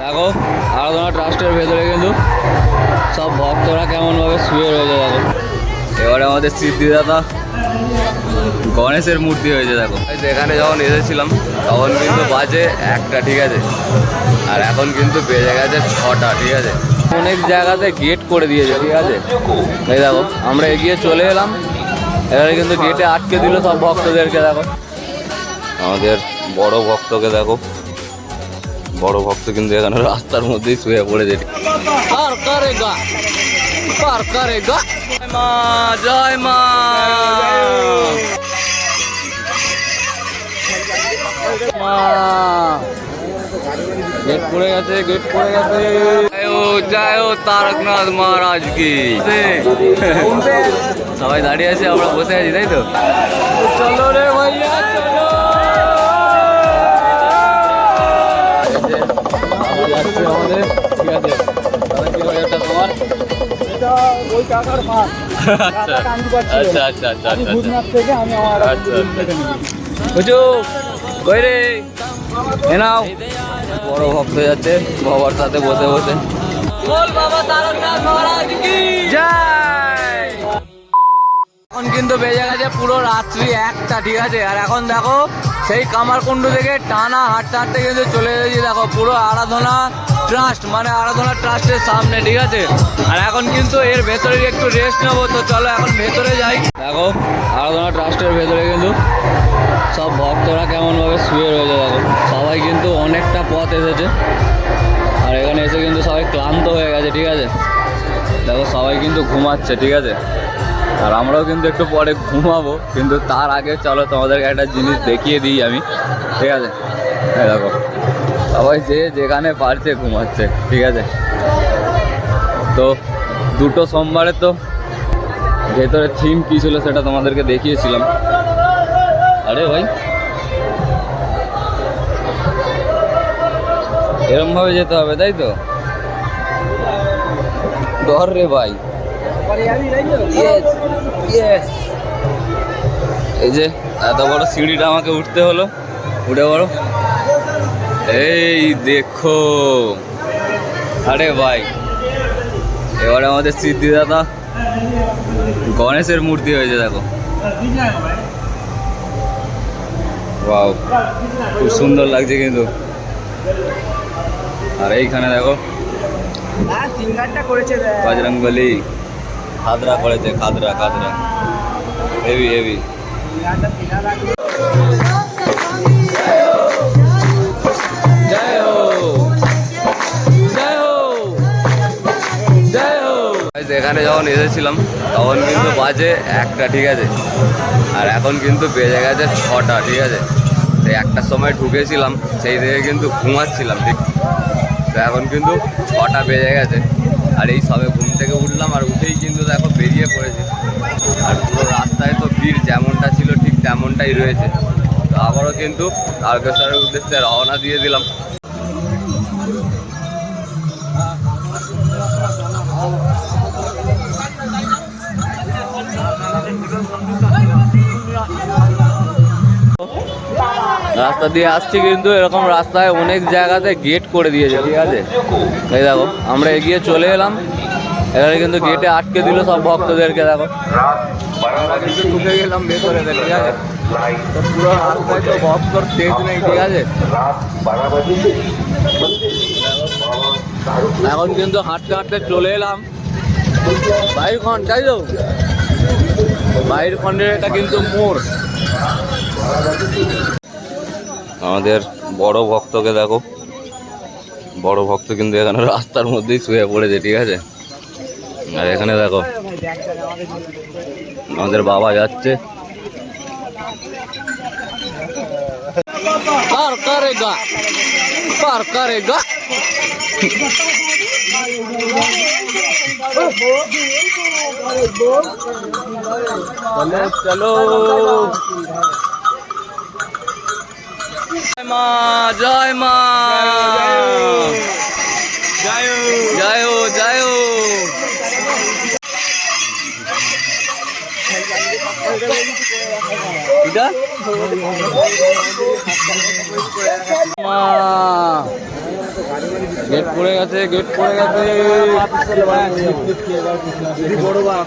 দেখো আরাধনা ট্রাস্টের ভেতরে কিন্তু সব ভক্তরা কেমনভাবে শুয়ে রয়েছে দেখো। এবারে আমাদের সিদ্ধিদাতা গণেশের মূর্তি হয়েছে দেখো। এখানে যখন এসেছিলাম, তখন কিন্তু বাজে একটা, ঠিক আছে? আর এখন কিন্তু বেজে গেছে ছটা, ঠিক আছে? অনেক জায়গাতে গেট করে দিয়েছে, ঠিক আছে? এই দেখো, আমরা এগিয়ে চলে এলাম। এবারে কিন্তু গেটে আটকে দিল সব ভক্তদেরকে, দেখো। আমাদের বড় ভক্তকে দেখো। বড় ভক্ত কিন্তু এখানে রাস্তার মধ্যেই শুয়ে পড়েছে পার করেগা পার করেগা। জয় মা জয় মা। মা গেট পড়ে গেছে গেট পড়ে গেছে। জয় জয় ও তারকনাথ মহারাজ কি। সবাই দাঁড়িয়ে আছে আমরা বসে আছি তাই তো? চলো রে ভাইয়া আচ্ছা। আচ্ছা আচ্ছা আচ্ছা আচ্ছা ভূতনাথ থেকে আমি আমার আচ্ছা, রুম আচ্ছা। থেকে নিই। বুঝু কই রে? এ নাও। বড় ভক্ত যাচ্ছে বাবার সাথে বসে বসে। বল বাবা তারকনাথ মহারাজ কি? জয়! এখন কিন্তু বেজে গেছে পুরো রাত্রি একটা ঠিক আছে? আর এখন দেখো সেই কামারকুণ্ড থেকে টানা হাঁটতে হাঁটতে কিন্তু চলে এসেছি, দেখো, পুরো আরাধনা ট্রাস্ট মানে আরাধনা ট্রাস্টের সামনে, ঠিক আছে? আর এখন কিন্তু এর ভেতরে একটু রেস্ট নেব, তো চলো এখন ভেতরে যাই। দেখো, আরাধনা ট্রাস্টের ভেতরে কিন্তু সব ভক্তরা কেমনভাবে শুয়ে রয়েছে, দেখো। সবাই কিন্তু অনেকটা পথ এসেছে। আর এখানে এসে কিন্তু সবাই ক্লান্ত হয়ে গেছে, ঠিক আছে? দেখো, সবাই কিন্তু ঘুমাচ্ছে, ঠিক আছে? আর আমরাও কিন্তু একটু পরে ঘুমাবো, কিন্তু তার আগে চলো তোমাদেরকে একটা জিনিস দেখিয়ে দিই আমি। ঠিক আছে? দেখো। সবাই যে যেখানে পারছে ঘুমাচ্ছে, ঠিক আছে? তো দুটো সোমবারে তো ভেতরে থিম কী ছিল সেটা তোমাদেরকে দেখিয়েছিলাম। আরে ভাই। এরম ভাবে যেতে হবে, তাই তো? ডর রে ভাই। এই যে এত বড় সিঁড়িটা আমাকে উঠতে হলো। উঠে বড় এই দেখো। আরে ভাই এবারে আমাদের সিদ্ধিদাতা গণেশের মূর্তি হয়েছে দেখো। ওয়াও খুব সুন্দর লাগছে কিন্তু। আর এইখানে দেখো হ্যাঁ, সিঙ্গারটা খাদরা করেছে খাদরা খাদরা। হেভি হেভি হো এখানে যখন এসেছিলাম, তখন কিন্তু বাজে একটা, ঠিক আছে? আর এখন কিন্তু বেজে গেছে ছটা, ঠিক আছে? তো একটার সময় ঢুকেছিলাম, সেই থেকে কিন্তু ঘুমাচ্ছিলাম, ঠিক? তো এখন কিন্তু ছটা বেজে গেছে। আর এই সবে ঘুম থেকে উঠলাম আর উঠেই কিন্তু দেখো বেরিয়ে পড়েছে। আর পুরো রাস্তায় তো ভিড়, যেমনটা ছিল ঠিক তেমনটাই রয়েছে। তো আবারও কিন্তু তারকেশ্বরের উদ্দেশ্যে রওনা দিয়ে দিলাম। রাস্তা দিয়ে আসছি কিন্তু এরকম রাস্তায় অনেক জায়গাতে গেট করে দিয়েছে, ঠিক আছে? এই দেখো, আমরা এগিয়ে চলে এলাম। এখানে কিন্তু গেটে আটকে দিল সব ভক্তদেরকে, দেখো। কিন্তু গেলাম ভেতরে ঠিক আছে পুরো তেজ নেই ঠিক আছে এখন কিন্তু হাঁটতে হাঁটতে চলে এলাম। বাইর খন্ড, তাই তো? বাইর খন্ডের এটা কিন্তু মোড়। আমাদের বড় ভক্তকে দেখো। বড় ভক্ত কিন্তু এখানে রাস্তার মধ্যেই শুয়ে পড়েছে ঠিক আছে? আর এখানে দেখো আমাদের বাবা যাচ্ছে। পার করেগা পার করেগা। চলো মা জয় মা। জয় জয় মা। গেট পড়ে গেছে গেট পড়ে গেছে। বড় বাপ।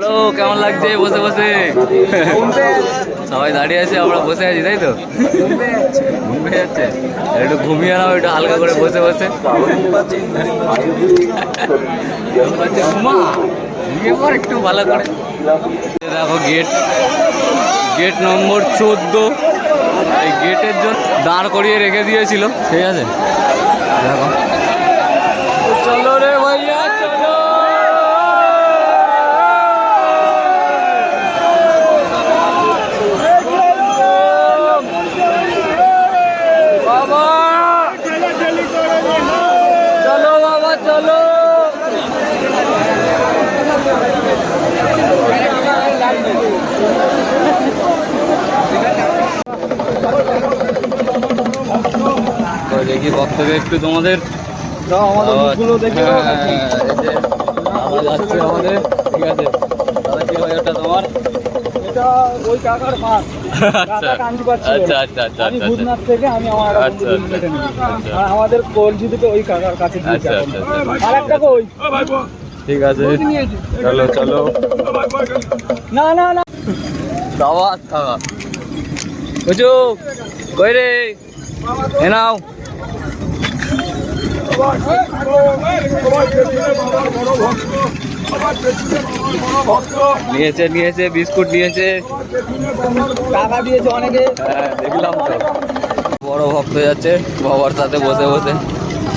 হ্যালো, কেমন লাগছে? বসে বসে। সবাই দাঁড়িয়ে আছে, আমরা বসে আছি, তাই তো? ঘুম যাচ্ছে। একটু ঘুমিয়ে নাও, একটু হালকা করে বসে বসে। ঘুমা? একটু ভালো করে। দেখো গেট গেট নম্বর চোদ্দ। এই গেটের জন্য দাঁড় করিয়ে রেখে দিয়েছিল। ঠিক আছে? দেখো চলো রে ভাইয়া চলো বাবা চলো বাবা চলো তো দেখি বক্তব্য একটু তোমাদের আমাদের হ্যাঁ, নাকি? এই যে আওয়াজ আসছে আমাদের ঠিক আছে। দাদা কি হয় ওটা তোমার? থেকে আমাদের কলজি দুটো ওই কাকার কাছে দিয়েছে আচ্ছা। আচ্ছা, আচ্ছা। আর একটা কই? ঠিক আছে। চলো চলো। না না না। দাওয়াত খাওয়া। কই রে? এ নাও। নিয়েছে নিয়েছে বিস্কুট নিয়েছে। টাকা দিয়েছে অনেকে। হ্যাঁ দেখলাম তো। বড় ভক্ত যাচ্ছে বাবার সাথে বসে বসে।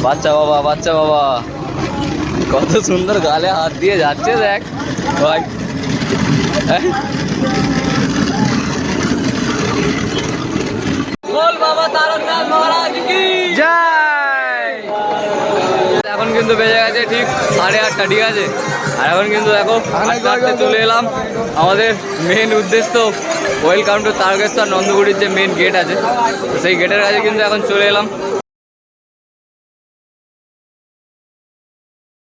বাচ্চা বাবা বাচ্চা বাবা। কত সুন্দর গালে হাত দিয়ে যাচ্ছে দেখ। ভাই। হ্যাঁ? বল বাবা তারকনাথ মহারাজ কি? জয়। এখন কিন্তু বেজে গেছে ঠিক সাড়ে আটটা, ঠিক আছে? আর এখন কিন্তু দেখো আটটা চলে এলাম। আমাদের মেন উদ্দেশ্য ওয়েলকাম টু তারকেশ্বর নন্দগুড়ির যে মেন গেট আছে, সেই গেটের কাছে কিন্তু এখন চলে এলাম।